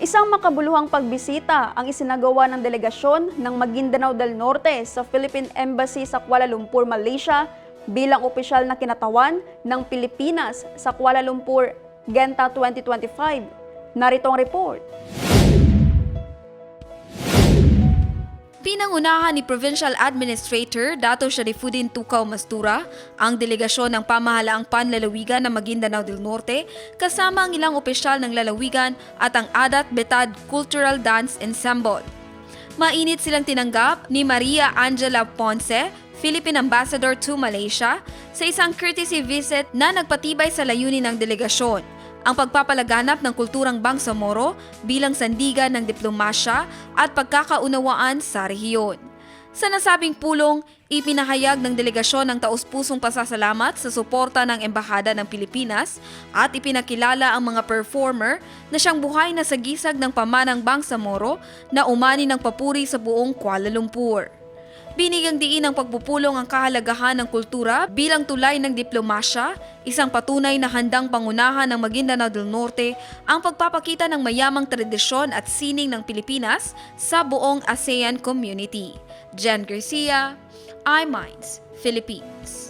Isang makabuluhang pagbisita ang isinagawa ng delegasyon ng Maguindanao del Norte sa Philippine Embassy sa Kuala Lumpur, Malaysia bilang opisyal na kinatawan ng Pilipinas sa Kuala Lumpur Genta 2025. Narito ang report. Pinangunahan ni Provincial Administrator Dato Sharifuddin Tukaw Mastura ang delegasyon ng pamahalaang panlalawigan ng Maguindanao del Norte kasama ang ilang opisyal ng lalawigan at ang Adat Betad Cultural Dance Ensemble. Mainit silang tinanggap ni Maria Angela Ponce, Philippine Ambassador to Malaysia, sa isang courtesy visit na nagpatibay sa layunin ng delegasyon ang pagpapalaganap ng kulturang Bangsamoro bilang sandigan ng diplomasya at pagkakaunawaan sa rehiyon. Sa nasabing pulong, ipinahayag ng delegasyon ng taus-pusong pasasalamat sa suporta ng Embahada ng Pilipinas at ipinakilala ang mga performer na siyang buhay na sagisag ng pamanang Bangsamoro na umani ng papuri sa buong Kuala Lumpur. Binigang diin ng pagpupulong ang kahalagahan ng kultura bilang tulay ng diplomasya, isang patunay na handang pangunahan ng Maguindanao del Norte ang pagpapakita ng mayamang tradisyon at sining ng Pilipinas sa buong ASEAN community. Jen Garcia, iMinds, Philippines.